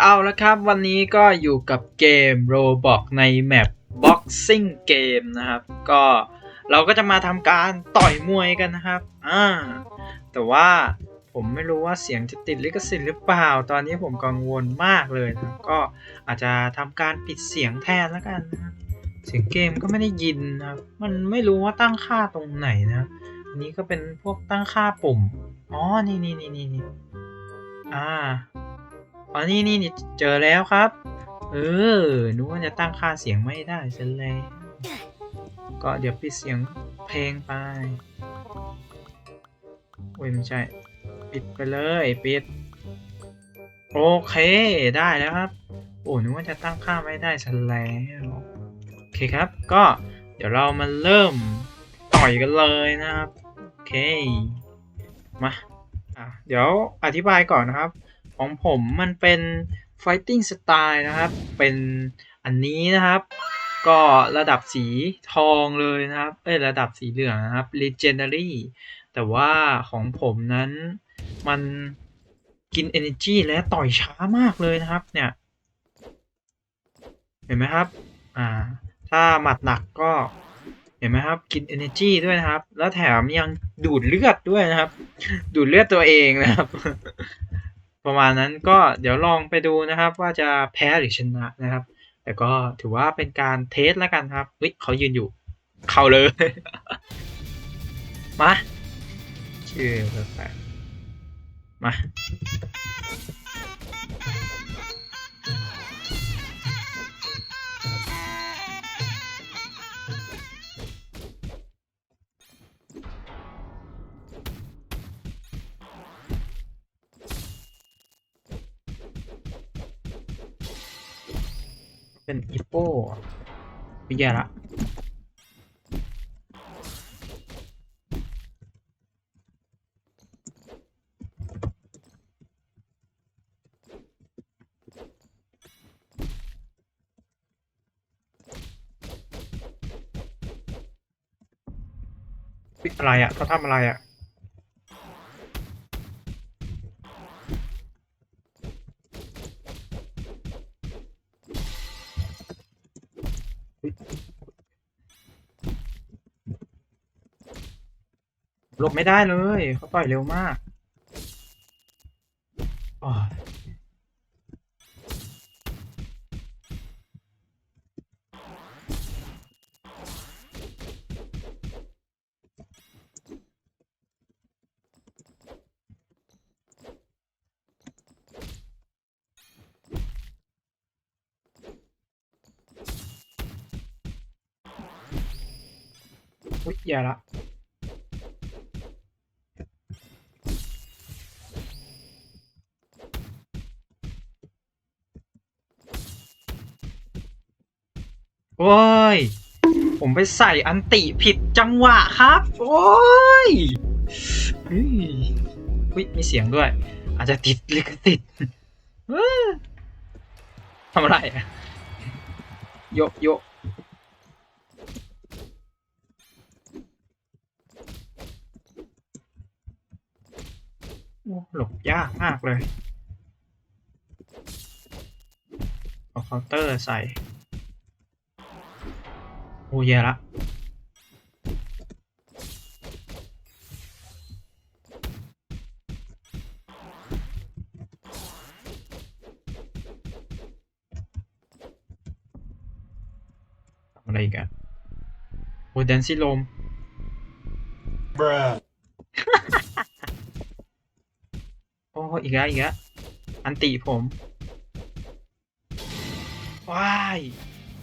เอาละครับวันนี้ก็อยู่กับเกม Roblox ในแมป Boxing Game นะครับ ก็เราก็จะมาทำการต่อยมวยกันนะครับอ่าแต่ว่าผมไม่รู้ว่าเสียงจะติดลิขสิทธิ์หรือเปล่า ตอนนี้ผมกังวลมากเลยนะก็อาจจะทำการปิดเสียงแทนแล้วกันนะเสียงเกมก็ไม่ได้ยินนะมันไม่รู้ว่าตั้งค่าตรงไหนนะนี้ก็เป็นพวกตั้งค่าปุ่มอ๋อนี่นี่นี่นี่นี่อ่า อ๋อนี่นี่เจอแล้วครับ เออนึกว่าจะตั้งค่าเสียงไม่ได้ซะแล้วก็เดี๋ยวปิดเสียงเพลงไปโอ้ยไม่ใช่ ปิดไปเลยปิด โอเคได้แล้วครับ โอ้นึกว่าจะตั้งค่าไม่ได้ซะแล้วโอเคครับ ก็เดี๋ยวเรามาเริ่มต่อยกันเลยนะครับ โอเค มา อะ เดี๋ยวอธิบายก่อนนะครับ ของผมมันเป็น fighting style นะครับ เป็นอันนี้นะครับ ก็ระดับสีทองเลยนะครับ เอ้ยระดับสีเหลืองนะครับ legendary แต่ว่าของผมนั้นมันกิน energy และต่อยช้ามากเลยนะครับเนี่ย เห็นไหมครับ อ่า ถ้าหมัดหนักก็เห็นไหมครับ กิน energy ด้วยนะครับ แล้วแถมยังดูดเลือดด้วยนะครับ ดูดเลือดตัวเองนะครับ ประมาณนั้นก็เดี๋ยวลองไปดูนะครับ ว่าจะแพ้หรือชนะนะครับ แต่ก็ถือว่าเป็นการเทสแล้วกันครับวิเขายืนอยู่ เข้าเลย มาชื่อแปลกมา เป็นอีโป้วิยาละอุ๊ยอะไรอะเขาทำอะไรอะ ไม่ได้เลยเขาต่อยเร็วมากอ๋ออุ๊ยอย่าละ โอ้ย ผมไปใส่อันติผิดจังหวะครับ โอ้ยเฮ้ยอุ๊ยมีเสียงด้วย อาจจะติดลิขสิทธิ์เอ้อทำอะไรอะโยกโยกหลบยากมากเลย เอาเคาน์เตอร์ใส่ อ้แย่ละทำอะไรอีกอะโอ้แดนซี่ลม Bruh. โอ้อีกแล้วอีกแล้วอันติผม ว้าย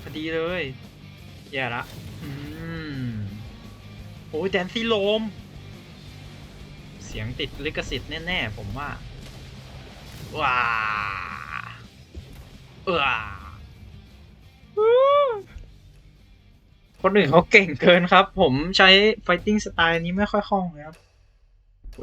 พอดีเลย แย่ละอืมโอ้ยแดนซี่โลม เสียงติดลิขสิทธิ์แน่ ๆ ผมว่า ว้าเออคนอื่นเขาเก่งเกินครับ ผมใช้ fighting style นี้ไม่ค่อยคล่องเลยครับ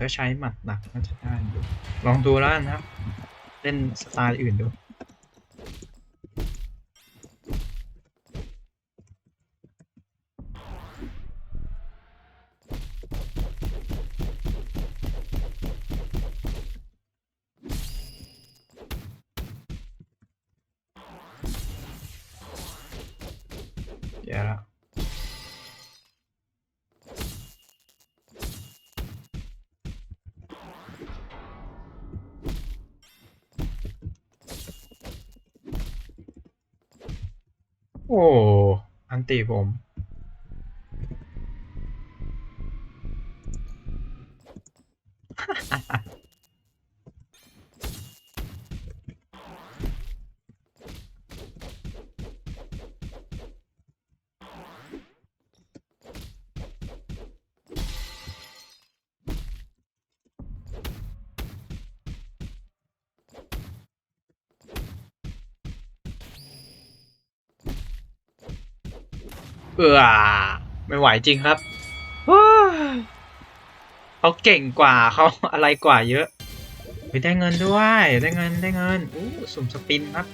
ถ้าใช้หมัดหนักน่าจะได้อยู่ลองดูแล้วกันนะครับ เล่นสไตล์อื่นดู แย่แล้วโอ้ เออไม่ไหวจริงครับเขาเก่งกว่าเขาอะไรกว่าเยอะเฮ้ยได้เงินด้วยได้เงินได้เงินอู้สุ่มสปินครับ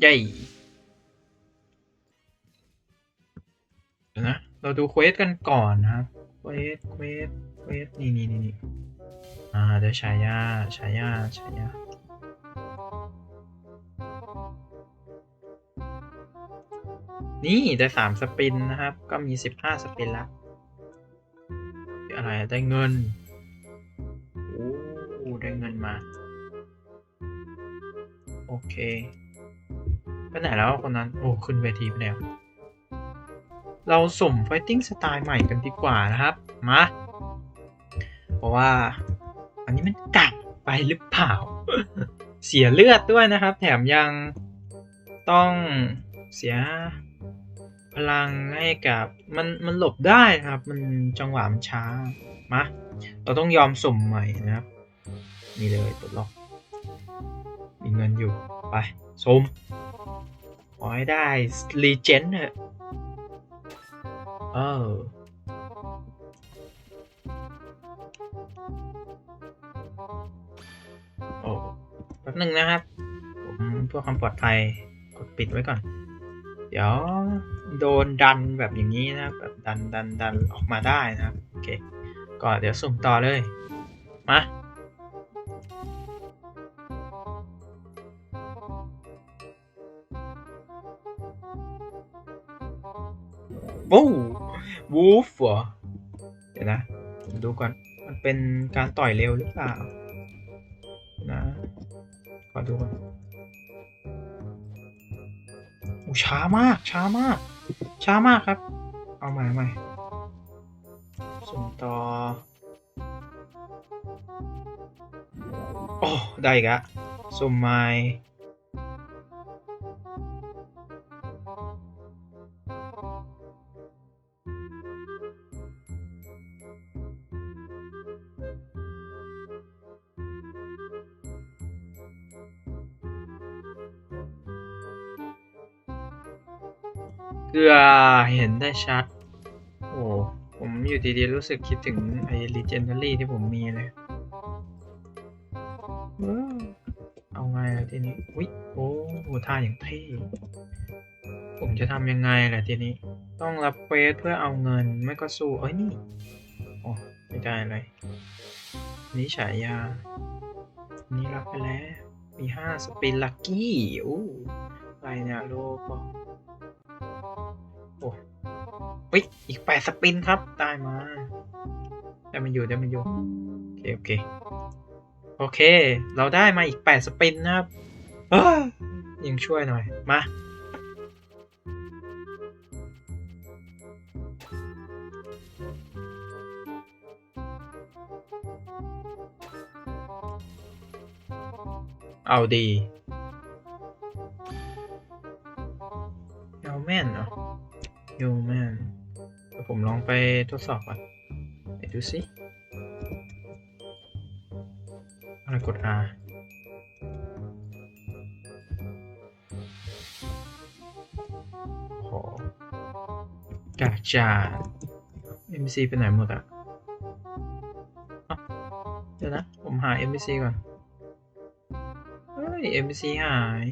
ใหญ่นะเราดูเควสกันก่อนนะครับเควสเควสเควสนี่นี่นี่นี่อ่าเดี๋ยวฉายาฉายาฉายา นี่ได้สามสปินนะครับ ก็มีสิบห้าสปินละอะไรได้เงินโอ้ได้เงินมา โอเคไปไหนแล้วคนนั้น โอ้ ขึ้นเวทีไปแล้ว เราสุ่มไฟติ้งสไตล์ใหม่กันดีกว่านะครับ มา เพราะว่า อันนี้มันกัดไปหรือเปล่า เสียเลือดด้วยนะครับ แถมยังต้องเสีย พลังให้กับมันมันหลบได้นะครับ มันจังหวะมันช้ามาเราต้องยอมสุ่มใหม่นะครับ นี่เลยปลดล็อก มีเงินอยู่ไปสุ่มขอให้ได้รีเจนเถอะเออโอ้แป๊บหนึ่งนะครับ ผมเพื่อความปลอดภัยกดปิดไว้ก่อน เดี๋ยว โดนดันแบบอย่างนี้นะแบบดันดันดันออกมาได้นะครับ โอเค ก็เดี๋ยวสุ่มต่อเลย มาวู้วูฟเหรอเดี๋ยวนะ ดูก่อน มันเป็นการต่อยเร็วหรือเปล่า นะขอดูก่อนโอ้ช้ามาก ช้ามาก ช้ามากครับ เอาใหม่ใหม่ส่งต่อ โอ้ ได้อีกอะสุ่มใหม่ เกือเห็นได้ชัด โอ้ผมอยู่ดีๆ รู้สึกคิดถึงไอ้ Legendary ที่ผมมีเลย เอาไงล่ะทีนี้อุ๊ยโอ้โหท่าอย่างเท่ผมจะทำยังไงล่ะทีนี้ ต้องรับเควสเพื่อเอาเงินไม่ก็สู้ เอ้ยนี่ โอ้ไม่ได้เลย นี่ฉายา นี่รับไปแล้ว มีห้าสปินลักกี้อู้อะไรเนี่ยโลบอก โอ้ยอีกแปดสปินครับ ได้มา ได้มาอยู่ได้มาอยู่ โอเค โอเค โอเค เราได้มาอีกแปดสปินนะครับยังช่วยหน่อย มา เอาดีเอลแมนเหรอ เอลแมนเดี๋ยวผมลองไปทดสอบก่อนไหนดูสิอะไรกด R โหกากจาน MC ไปไหนหมดอะเดี๋ยวนะ ผมหา MC ก่อน เฮ้ย MC หาย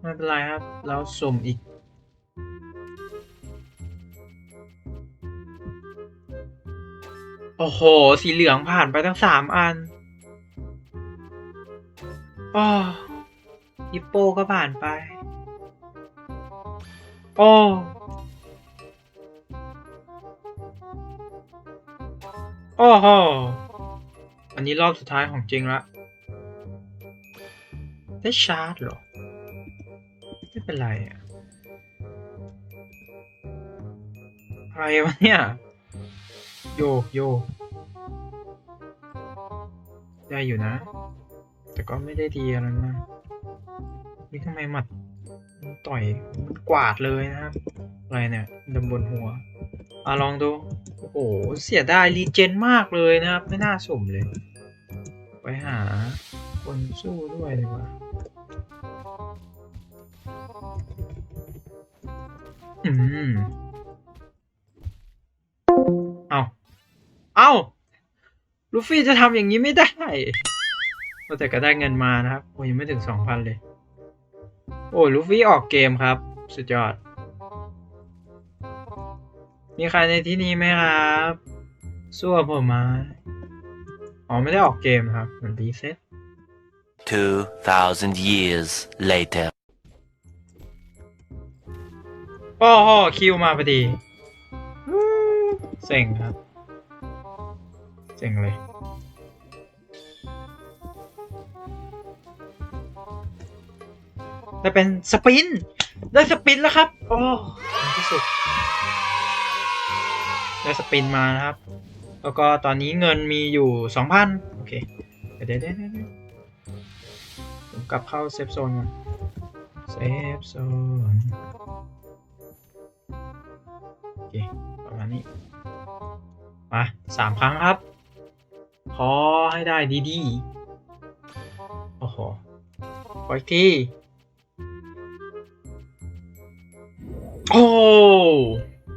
ไม่เป็นไรครับ เราสุ่มอีก โอ้โห สีเหลืองผ่านไปตั้งสามอันอ๋อฮิปโปก็ผ่านไป โอ้โอ้โห อันนี้รอบสุดท้ายของจริงละ ได้ชาร์จเหรอ ไม่เป็นไรอะอะไรวะเนี่ย โยกโยกได้อยู่นะ แต่ก็ไม่ได้ดีอะไรมากนี่ทำไมหมัดมันต่อยมันกวาดเลยนะครับ อะไรเนี่ยดำบนหัวอะลองดู โอ้โห เสียดายรีเจนมากเลยนะครับ ไม่น่าสุ่มเลย ไปหาคนสู้ด้วยดีกว่าอืม เอาลูฟี่จะทำอย่างนี้ไม่ได้แต่ก็ได้เงินมานะครับ โอ้ยยังไม่ถึงสองพันเลย โอ้ยลูฟี่ออกเกมครับ สุดยอด มีใครในที่นี้ไหมครับสู้กับผมมาอ๋อไม่ได้ออกเกมครับเหมือนรีเซ็ต2,000 years later. โอ้โหคิวมาพอดีอื้อเซ็งครับ เซ็งเลยได้เป็นสปิน ได้สปินแล้วครับ โอ้ในที่สุด ได้สปินมานะครับ แล้วก็ตอนนี้เงินมีอยู่สองพันโอเค เดี๋ยวเดี๋ยวเดี๋ยวเดี๋ยวผมกลับเข้าเซฟโซนก่อนเซฟโซนโอเค ประมาณนี้ มาสามครั้งครับขอ ให้ได้ดีๆ โอ้โหขออีกที โอ้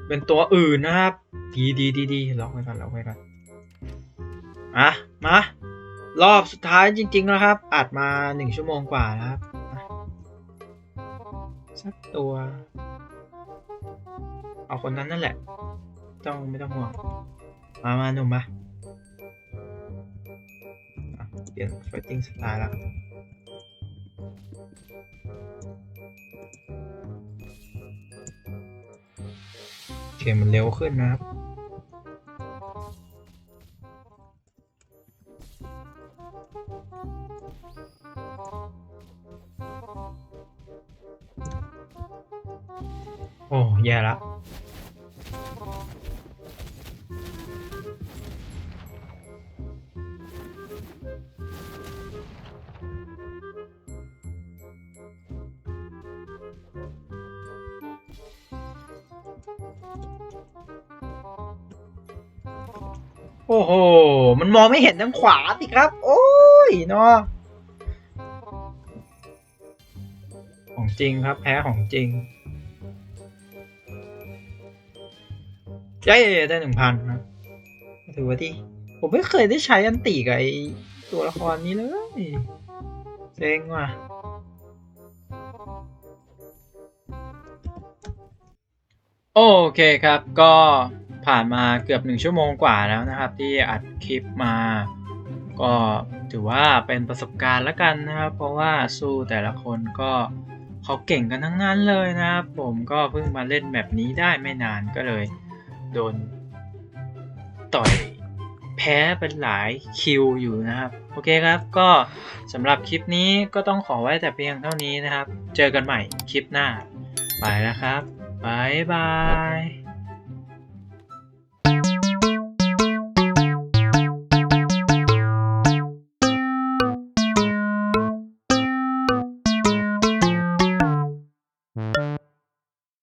เป็นตัวอื่นนะครับ ดีดีดีดีล็อกไว้ก่อนล็อกไว้ก่อนอะ มา รอบสุดท้ายจริงๆแล้วครับ อัดมาหนึ่งชั่วโมงกว่าแล้วครับ สักตัว เอาคนนั้นนั่นแหละ ต้องไม่ต้องห่วง มา มาหนุ่มมาอะ เปลี่ยน fighting style แล้วโอเคมันเร็วขึ้นนะครับ อ้โห มันมองไม่เห็นทางขวาสิครับ โอ้ยเนาะของจริงครับ แพ้ของจริงเย้ได้หนึ่งพันครับถือว่าดีผมไม่เคยได้ใช้อันติกับไอตัวละครนี้เลยเซ็งว่ะโอเคครับก็ ผ่านมาเกือบหนึ่งชั่วโมงกว่าแล้วนะครับ ที่อัดคลิปมา ก็ถือว่าเป็นประสบการณ์ล้วกันนะครับ เพราะว่าสู้แต่ละคนก็เขาเก่งกันทั้งนั้นเลยนะครับผมก็เพิ่งมาเล่นแบบนี้ได้ไม่นานก็เลย โดนต่อยแพ้เป็นหลายคิวอยู่นะครับ โอเคครับก็สำหรับคลิปนี้ก็ต้องขอไว้แต่เพียงเท่านี้นะครับ เจอกันใหม่คลิปหน้า ไปแล้วครับบายบาย